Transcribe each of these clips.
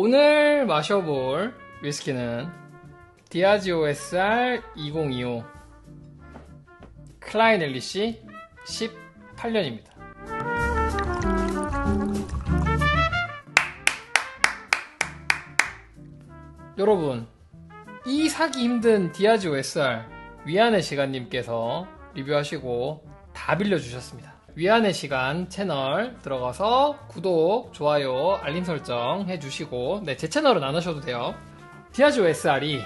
오늘 마셔볼 위스키는 디아지오 SR 2025 클라인 엘리시 18년입니다. 여러분, 이 사기 힘든 디아지오 SR 위안의 시간님께서 리뷰하시고 다 빌려주셨습니다. 위안의 시간 채널 들어가서 구독, 좋아요, 알림 설정 해주시고, 네, 제 채널은 안 하셔도 돼요. 디아지오 SR이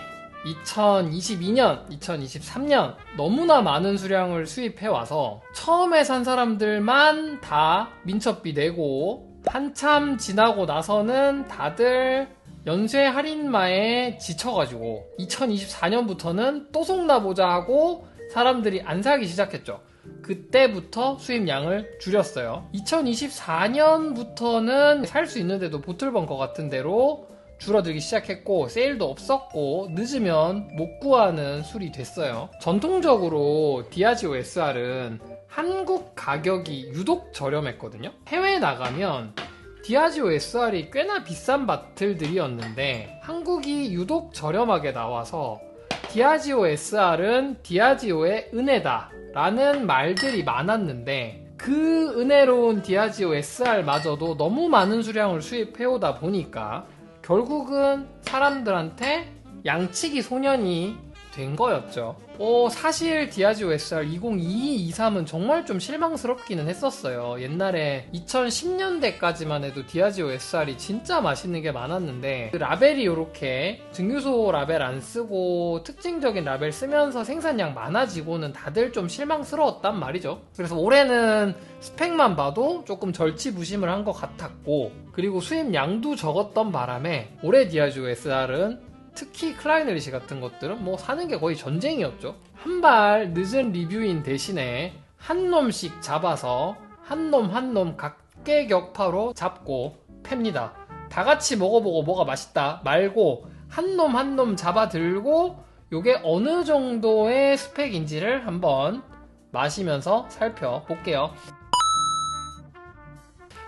2022년, 2023년 너무나 많은 수량을 수입해와서 처음에 산 사람들만 다 민첩비 내고 한참 지나고 나서는 다들 연쇄 할인마에 지쳐가지고 2024년부터는 또 속나 보자 하고 사람들이 안 사기 시작했죠. 그때부터 수입량을 줄였어요. 2024년부터는 살 수 있는데도 보틀벙커 같은 데로 줄어들기 시작했고 세일도 없었고 늦으면 못 구하는 술이 됐어요. 전통적으로 디아지오 SR은 한국 가격이 유독 저렴했거든요. 해외에 나가면 디아지오 SR이 꽤나 비싼 바틀들이었는데 한국이 유독 저렴하게 나와서 디아지오 SR은 디아지오의 은혜다 라는 말들이 많았는데 그 은혜로운 디아지오 SR마저도 너무 많은 수량을 수입해오다 보니까 결국은 사람들한테 양치기 소년이 된 거였죠. 어, 사실 디아지오 SR 2022, 23은 정말 좀 실망스럽기는 했었어요. 옛날에 2010년대까지만 해도 디아지오 SR이 진짜 맛있는 게 많았는데 그 라벨이 이렇게 증류소 라벨 안 쓰고 특징적인 라벨 쓰면서 생산량 많아지고는 다들 좀 실망스러웠단 말이죠. 그래서 올해는 스펙만 봐도 조금 절치부심을 한 것 같았고 그리고 수입량도 적었던 바람에 올해 디아지오 SR은 특히 클라이너리시 같은 것들은 뭐 사는 게 거의 전쟁이었죠. 한 발 늦은 리뷰인 대신에 한 놈씩 잡아서 한 놈 한 놈 각계 격파로 잡고 팹니다. 다 같이 먹어보고 뭐가 맛있다 말고 한 놈 한 놈 잡아 들고 요게 어느 정도의 스펙인지를 한번 마시면서 살펴볼게요.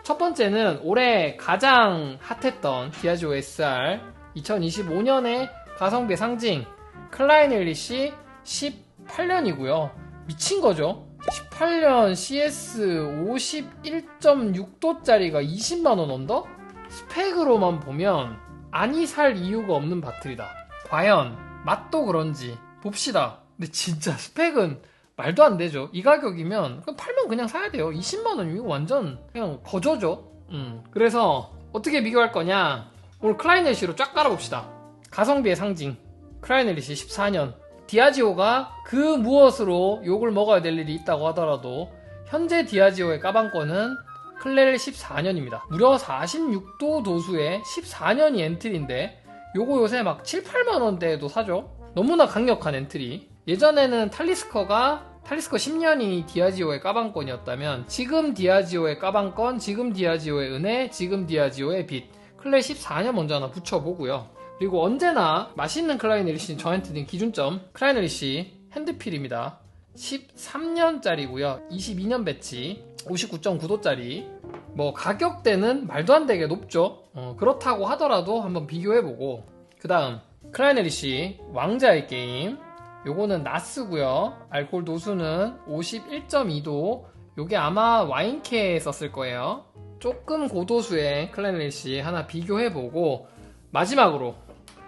첫 번째는 올해 가장 핫했던 디아지오 SR 2025년에 가성비 상징 클라인 엘리시 18년이고요. 미친 거죠. 18년 CS 51.6도짜리가 20만원 언더? 스펙으로만 보면 아니 살 이유가 없는 바틀이다. 과연 맛도 그런지 봅시다. 근데 진짜 스펙은 말도 안 되죠. 이 가격이면 그냥 팔면 그냥 사야 돼요. 20만 원 이거 완전 그냥 거저죠. 음. 그래서 어떻게 비교할 거냐? 오늘 클라이넷시로 쫙 깔아봅시다. 가성비의 상징 클라이넷시 14년 디아지오가 그 무엇으로 욕을 먹어야 될 일이 있다고 하더라도 현재 디아지오의 까방권은 클레를 14년입니다. 무려 46도 도수에 14년이 엔트리인데 요거 요새 막 7, 8만 원대에도 사죠. 너무나 강력한 엔트리. 예전에는 탈리스커가 탈리스커 10년이 디아지오의 까방권이었다면 지금 디아지오의 까방권, 지금 디아지오의 은혜, 지금 디아지오의 빛 클레 14년 먼저 하나 붙여보고요. 그리고 언제나 맛있는 클라이너리시는 저한테 는 기준점 클라이너리시 핸드필입니다. 13년짜리고요. 22년 배치 59.9도짜리 뭐 가격대는 말도 안 되게 높죠. 어, 그렇다고 하더라도 한번 비교해보고 그 다음 클라이너리시 왕자의 게임 요거는 나스고요. 알코올 도수는 51.2도 요게 아마 와인캐에 썼을 거예요. 조금 고도수의 클래넬시 하나 비교해보고 마지막으로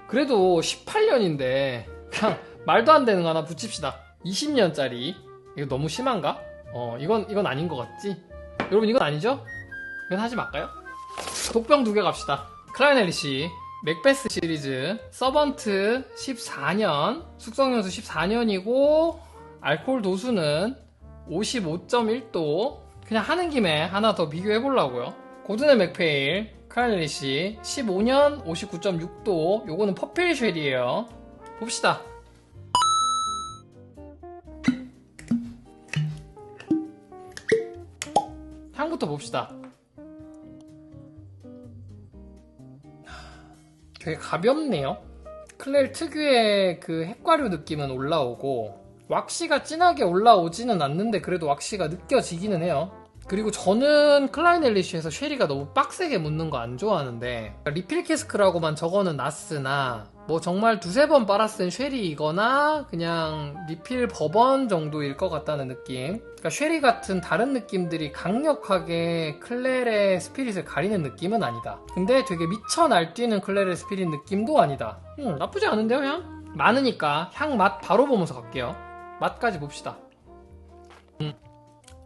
그래도 18년인데 그냥 말도 안 되는 거 하나 붙입시다 20년짜리 이거 너무 심한가? 어 이건 이건 아닌 것 같지? 여러분 이건 아니죠? 이건 하지 말까요? 독병 두 개 갑시다 클라이넬리시 맥베스 시리즈 서번트 14년 숙성연수 14년이고 알코올 도수는 55.1도 그냥 하는 김에 하나 더 비교해 보려고요. 고든의 맥페일 카일리시 15년 59.6도 요거는 퍼필 쉘이에요. 봅시다. 향부터 봅시다. 되게 가볍네요. 클렐 특유의 그 핵과류 느낌은 올라오고 왁시가 진하게 올라오지는 않는데 그래도 왁시가 느껴지기는 해요. 그리고 저는 클라인 엘리쉬에서 쉐리가 너무 빡세게 묻는 거 안 좋아하는데 리필 캐스크라고만 적어는 놨으나 뭐 정말 두세 번 빨아쓴 쉐리이거나 그냥 리필 버번 정도일 것 같다는 느낌 그러니까 쉐리 같은 다른 느낌들이 강력하게 클렐의 스피릿을 가리는 느낌은 아니다 근데 되게 미쳐 날뛰는 클렐의 스피릿 느낌도 아니다 음, 나쁘지 않은데요 향? 많으니까 향 맛 바로 보면서 갈게요 맛까지 봅시다 음.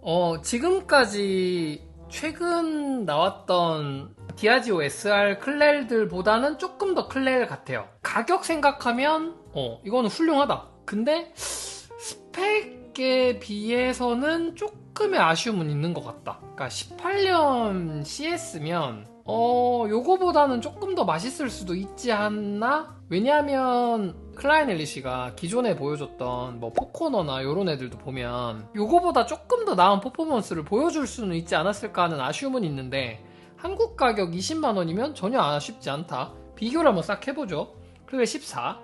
어, 지금까지 최근 나왔던 디아지오 SR 클렐들보다는 조금 더 클렐 같아요. 가격 생각하면, 어, 이거는 훌륭하다. 근데, 스펙에 비해서는 조금의 아쉬움은 있는 것 같다. 그러니까 18년 CS면, 어, 요거보다는 조금 더 맛있을 수도 있지 않나? 왜냐하면 클라인 엘리시가 기존에 보여줬던 뭐 포코너나 요런 애들도 보면 요거보다 조금 더 나은 퍼포먼스를 보여줄 수는 있지 않았을까 하는 아쉬움은 있는데 한국 가격 20만 원이면 전혀 아쉽지 않다. 비교를 한번 싹 해보죠. 클레 14.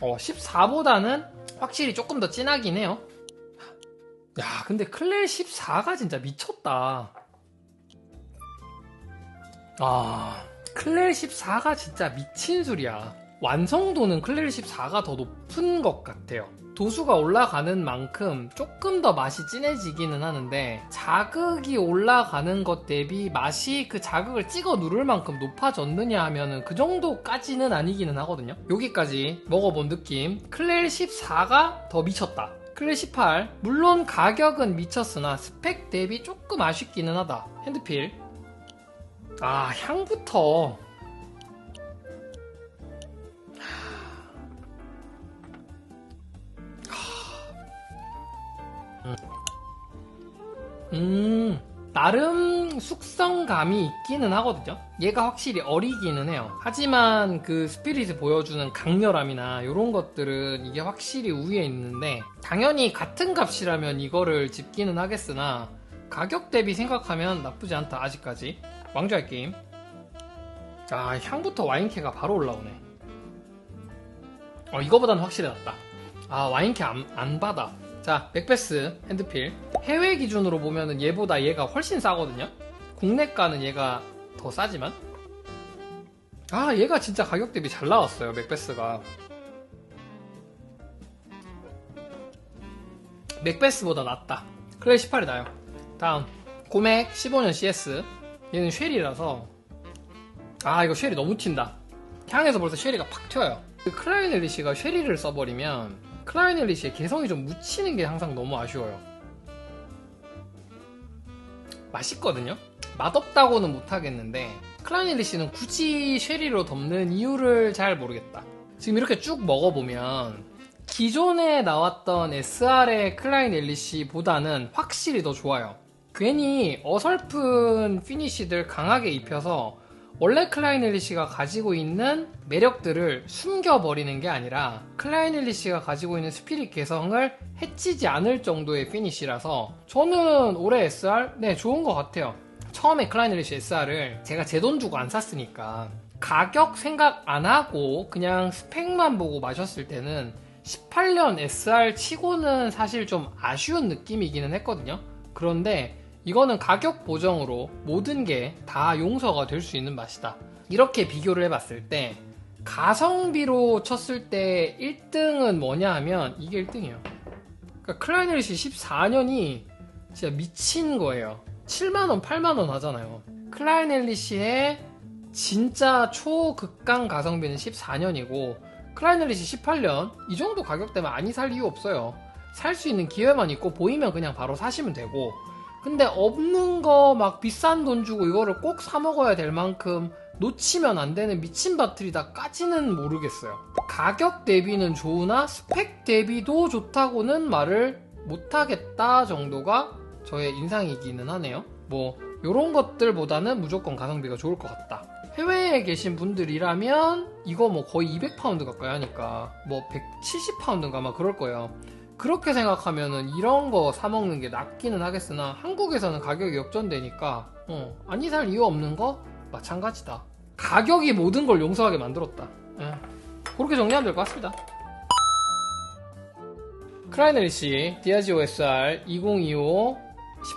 어, 14보다는 확실히 조금 더 진하긴 해요. 야, 근데 클레 14가 진짜 미쳤다. 아, 클렐 14가 진짜 미친 술이야. 완성도는 클렐 14가 더 높은 것 같아요. 도수가 올라가는 만큼 조금 더 맛이 진해지기는 하는데 자극이 올라가는 것 대비 맛이 그 자극을 찍어 누를 만큼 높아졌느냐 하면은 그 정도까지는 아니기는 하거든요. 여기까지 먹어본 느낌 클렐 14가 더 미쳤다. 클렐 18 물론 가격은 미쳤으나 스펙 대비 조금 아쉽기는 하다. 핸드필 아 향부터. 음 나름 숙성감이 있기는 하거든요. 얘가 확실히 어리기는 해요. 하지만 그 스피릿을 보여주는 강렬함이나 이런 것들은 이게 확실히 우위에 있는데 당연히 같은 값이라면 이거를 집기는 하겠으나 가격 대비 생각하면 나쁘지 않다 아직까지 왕좌의 게임. 아 향부터 와인캐가 바로 올라오네. 어 이거보단 확실히 낫다. 아 와인캐 안, 안 받아. 자 맥베스 핸드필. 해외 기준으로 보면은 얘보다 얘가 훨씬 싸거든요? 국내가는 얘가 더 싸지만? 아 얘가 진짜 가격 대비 잘 나왔어요 맥베스가. 맥베스보다 낫다. 클레 18이 나요. 다음. 고맥 15년 CS 얘는 쉘이라서 아 이거 쉘이 너무 튄다. 향에서 벌써 쉘이가 팍 튀어요. 그 클라인 엘리시가 쉘이를 써버리면 클라인 엘리시의 개성이 좀 묻히는 게 항상 너무 아쉬워요. 맛있거든요? 맛없다고는 못하겠는데 클라인 엘리시는 굳이 쉘이로 덮는 이유를 잘 모르겠다. 지금 이렇게 쭉 먹어보면 기존에 나왔던 SR의 클라인 엘리시보다는 확실히 더 좋아요 괜히 어설픈 피니쉬들 강하게 입혀서 원래 클라인 엘리시가 가지고 있는 매력들을 숨겨버리는 게 아니라 클라인 엘리시가 가지고 있는 스피릿 개성을 해치지 않을 정도의 피니쉬라서 저는 올해 SR 네 좋은 것 같아요. 처음에 클라인 엘리시 SR을 제가 제 돈 주고 안 샀으니까 가격 생각 안 하고 그냥 스펙만 보고 마셨을 때는 18년 SR 치고는 사실 좀 아쉬운 느낌이기는 했거든요. 그런데 이거는 가격 보정으로 모든 게 다 용서가 될 수 있는 맛이다. 이렇게 비교를 해봤을 때 가성비로 쳤을 때 1등은 뭐냐 하면 이게 1등이에요. 그러니까 클라이너리시 14년이 진짜 미친 거예요. 7만원, 8만원 하잖아요. 클라이넬리시의 진짜 초극강 가성비는 14년이고 클라이넬리시 18년 이 정도 가격대면 아니 살 이유 없어요. 살 수 있는 기회만 있고 보이면 그냥 바로 사시면 되고 근데 없는 거 막 비싼 돈 주고 이거를 꼭 사 먹어야 될 만큼 놓치면 안 되는 미친 밥들이다까지는 모르겠어요. 가격 대비는 좋으나 스펙 대비도 좋다고는 말을 못하겠다 정도가 저의 인상이기는 하네요. 뭐 이런 것들보다는 무조건 가성비가 좋을 것 같다. 해외에 계신 분들이라면 이거 뭐 거의 200파운드 가까이 하니까 뭐 170파운드인가 아마 그럴 거예요. 그렇게 생각하면은 이런 거 사먹는 게 낫기는 하겠으나 한국에서는 가격이 역전되니까 어, 아니 살 이유 없는 거 마찬가지다. 가격이 모든 걸 용서하게 만들었다. 예. 그렇게 정리하면 될 것 같습니다. 크라이넬 씨, 디아지오 SR 2025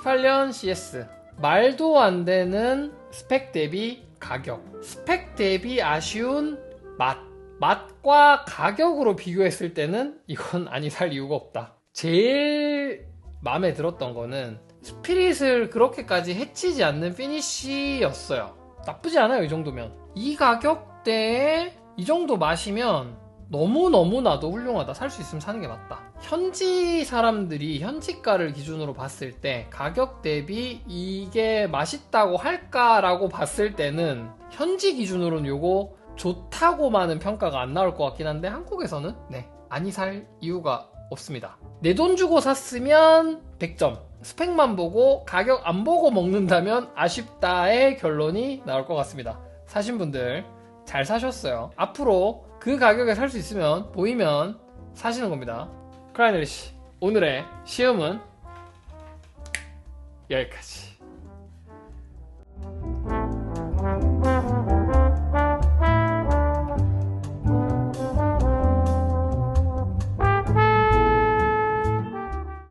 18년 CS. 말도 안 되는 스펙 대비 가격. 스펙 대비 아쉬운 맛. 맛과 가격으로 비교했을 때는 이건 아니 살 이유가 없다. 제일 마음에 들었던 거는 스피릿을 그렇게까지 해치지 않는 피니쉬였어요. 나쁘지 않아요, 이 정도면. 이 가격대에 이 정도 마시면 너무너무나도 훌륭하다. 살 수 있으면 사는 게 맞다. 현지 사람들이 현지가를 기준으로 봤을 때 가격 대비 이게 맛있다고 할까라고 봤을 때는 현지 기준으로는 요거 좋다고만은 평가가 안 나올 것 같긴 한데 한국에서는 네 아니 살 이유가 없습니다. 내 돈 주고 샀으면 100점. 스펙만 보고 가격 안 보고 먹는다면 아쉽다의 결론이 나올 것 같습니다. 사신 분들 잘 사셨어요. 앞으로 그 가격에 살 수 있으면 보이면 사시는 겁니다. 크라이넬 씨 오늘의 시음은 여기까지.